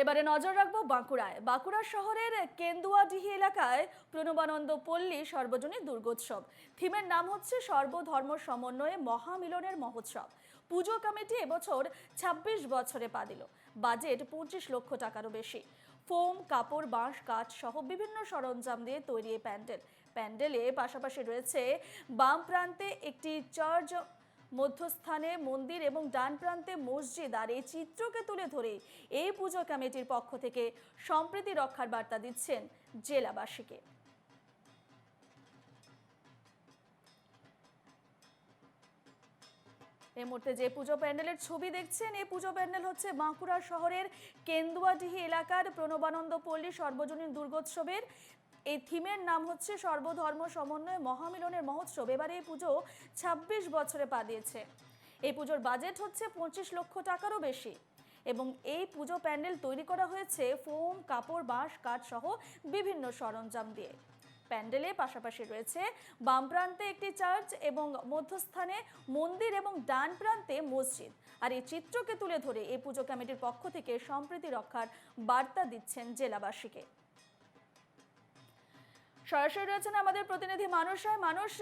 এবারে নজর রাখব বাঁকুড়ায়। বাঁকুড়া শহরের কেন্দুয়াডিহি এলাকায় প্রণবানন্দ পল্লী সর্বজনীন দুর্গোৎসব। থিমের নাম হচ্ছে সর্বধর্ম সমন্বয়ে মহামিলনের মহোৎসব। পুজো কমিটি এবছর ২৬ বছরে পা দিল। বাজেট পঁচিশ লক্ষ টাকারও বেশি। ফোম, কাপড়, বাঁশ, কাঠ সহ বিভিন্ন সরঞ্জাম দিয়ে তৈরি প্যান্ডেল। প্যান্ডেলে পাশাপাশি রয়েছে বাম প্রান্তে একটি চার্চ মধ্যস্থানে মন্দির এবং ডান প্রান্তে মসজিদ আর এই চিত্রকে তুলে ধরে এই পুজো কমিটির পক্ষ থেকে সম্প্রীতি রক্ষার বার্তা দিচ্ছেন জেলাবাসীকে। এই মুহূর্তে যে পুজো প্যান্ডেলের ছবি দেখছেন, এই পুজো প্যান্ডেল হচ্ছে বাঁকুড়া শহরের কেন্দুয়াডিহি এলাকার প্রণবানন্দ পল্লী সর্বজনীন দুর্গোৎসবের এই থিমের নাম হচ্ছে সর্বধর্ম সমন্বয় মহামিলনের মহোৎসব। এবারে এই পুজো ২৬ বছরে পা দিয়েছে। এই পুজোর বাজেট হচ্ছে পঁচিশ লক্ষ টাকারও বেশি। এবং এই পুজো প্যান্ডেল তৈরি করা হয়েছে ফোম, কাপড়, বাঁশ, কাঠ সহ বিভিন্ন সরঞ্জাম দিয়ে। প্যান্ডেলে পাশাপাশি রয়েছে বাম প্রান্তে একটি চার্চ এবং মধ্যস্থানে মন্দির এবং ডান প্রান্তে মসজিদ। আর এই চিত্রকে তুলে ধরে এই পুজো কমিটির পক্ষ থেকে সম্প্রীতি রক্ষার বার্তা দিচ্ছেন জেলাবাসীকে। সরাসরি রয়েছেন আমাদের প্রতিনিধি মানুষ মানুষ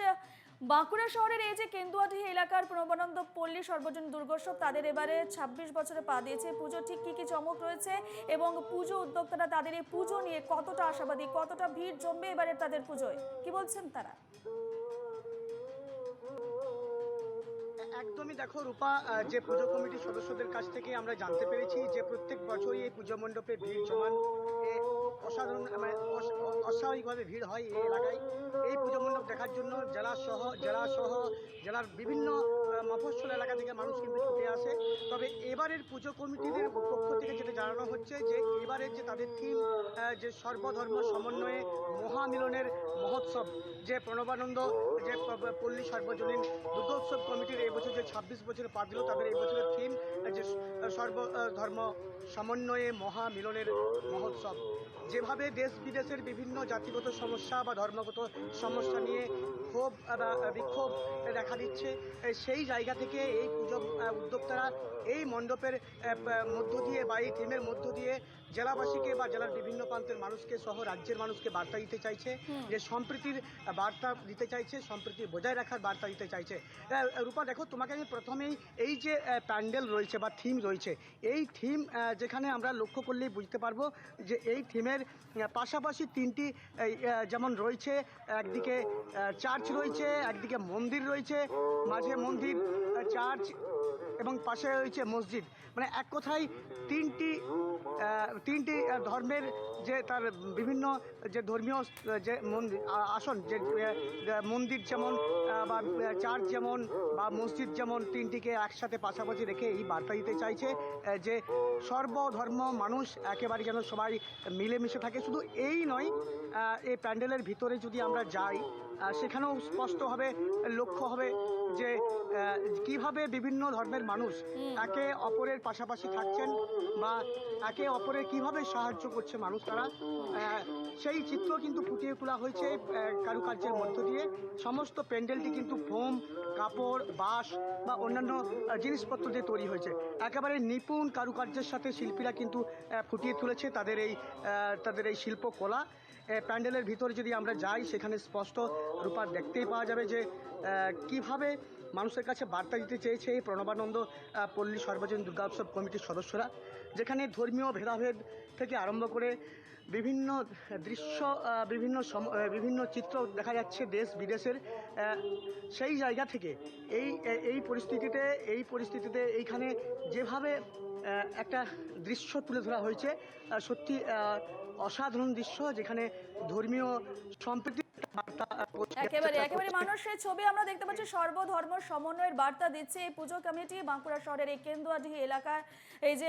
বাঁকুড়া শহরের এই যে কেন্দুয়াটি এলাকার প্রণবানন্দ পল্লী সর্বজন দুর্গোৎসব তাদের এবারে ২৬ বছরে পা দিয়েছে। পুজো ঠিক কি কি চমক রয়েছে এবং পুজো উদ্যোক্তারা তাদের এই পুজো নিয়ে কতটা আশাবাদী, কতটা ভিড় জমবে এবারে তাদের পুজোয়? কি বলছেন তারা? একদমই দেখো রূপা যে পুজো কমিটির সদস্যদের কাছ থেকে আমরা জানতে পেরেছি যে প্রত্যেক বছরই এই পুজো মণ্ডপে ভিড় জমান। অসাধারণ মানে অস্বাভাবিকভাবে ভিড় হয় এই এলাকায়। এই পুজো মণ্ডপ দেখার জন্য জেলা সহ জেলা সহ, জেলার বিভিন্ন মফস্বল এলাকা থেকে মানুষ কিন্তু ছুটে আসে। তবে এবারের পুজো কমিটিদের পক্ষ থেকে যেটা জানানো হচ্ছে যে, এবারের যে তাদের থিম যে সর্বধর্ম সমন্বয়ে মহামিলনের মহোৎসব, যে প্রণবানন্দ, যে পল্লী সর্বজনীন দুর্গোৎসব কমিটির এই বছর যে ছাব্বিশ বছর পা দিল, তাদের এই বছরের থিম যে সর্বধর্ম সমন্বয়ে মহামিলনের মহোৎসব। যেভাবে দেশ বিদেশের বিভিন্ন জাতিগত সমস্যা বা ধর্মগত সমস্যা নিয়ে ক্ষোভ বা বিক্ষোভ দেখা দিচ্ছে, সেই জায়গা থেকে এই পুজো উদ্যোক্তারা এই মণ্ডপের মধ্য দিয়ে বা এই থিমের মধ্য দিয়ে জেলাবাসীকে বা জেলার বিভিন্ন প্রান্তের মানুষকে সহ রাজ্যের মানুষকে বার্তা দিতে চাইছে। যে সম্প্রীতির বার্তা দিতে চাইছে সম্প্রীতি বজায় রাখার বার্তা দিতে চাইছে। রূপা দেখো তোমাকে আমি প্রথমেই এই যে প্যান্ডেল রয়েছে বা থিম রয়েছে এই থিম যেখানে আমরা লক্ষ্য করলেই বুঝতে পারব যে এই থিমের পাশাপাশি তিনটি যেমন রয়েছে একদিকে চার্চ রয়েছে একদিকে মন্দির রয়েছে মাঝে মন্দির চার্চ এবং পাশে রয়েছে মসজিদ। মানে এক কথায় তিনটি তিনটি ধর্মের যে তার বিভিন্ন যে ধর্মীয়, যে মন্দির আসন, যে মন্দির যেমন বা চার্চ যেমন, বা মসজিদ যেমন, তিনটিকে একসাথে পাশাপাশি রেখে এই বার্তা দিতে চাইছে যে সর্বধর্ম মানুষ একেবারে যেন সবাই মিলেমিশে থাকে। শুধু এই নয় এই প্যান্ডেলের ভিতরে যদি আমরা যাই সেখানেও স্পষ্টভাবে লক্ষ্য হবে যে কীভাবে বিভিন্ন ধর্মের মানুষ একে অপরের পাশাপাশি থাকছেন বা একে অপরের কীভাবে সাহায্য করছে মানুষ তারা সেই চিত্র কিন্তু ফুটিয়ে তোলা হয়েছে কারুকার্যের মধ্য দিয়ে। সমস্ত প্যান্ডেলটি কিন্তু ফোম কাপড় বাঁশ বা অন্যান্য জিনিসপত্র দিয়ে তৈরি হয়েছে। একেবারে নিপুণ কারুকার্যের সাথে শিল্পীরা কিন্তু ফুটিয়ে তুলেছে তাদের এই তাদের এই শিল্পকলা। প্যান্ডেলের ভিতরে যদি আমরা যাই সেখানে স্পষ্ট রূপা, দেখতেই পাওয়া যাবে যে কীভাবে মানুষের কাছে বার্তা দিতে চেয়েছে এই প্রণবানন্দ পল্লী সর্বজনীন দুর্গোৎসব কমিটির সদস্যরা, যেখানে ধর্মীয় ভেদাভেদ থেকে আরম্ভ করে বিভিন্ন দৃশ্য বিভিন্ন বিভিন্ন চিত্র দেখা যাচ্ছে দেশ বিদেশের সেই জায়গা থেকে। এই এই পরিস্থিতিতে এই পরিস্থিতিতে এইখানে যেভাবে একটা দৃশ্য তুলে ধরা হয়েছে সত্যি অসাধারণ দৃশ্য, যেখানে ধর্মীয় সম্প্রীতি বার্তা আহ, পৌঁছে যাচ্ছে। একেবারে একেবারে মানুষের ছবি আমরা দেখতে পাচ্ছি সর্বধর্ম সমন্বয়ের বার্তা দিচ্ছে এই পুজো কমিটি বাঁকুড়া শহরের এই কেন্দুয়াডিহি এলাকার। এই যে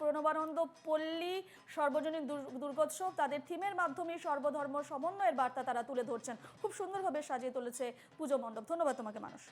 প্রণবানন্দ পল্লী সর্বজনীন দুর্গোৎসব তাদের থিমের মাধ্যমে সর্বধর্ম সমন্বয়ের বার্তা তারা তুলে ধরছেন। খুব সুন্দরভাবে সাজিয়ে তুলেছে পুজো মণ্ডপ। ধন্যবাদ তোমাকে মানুষ।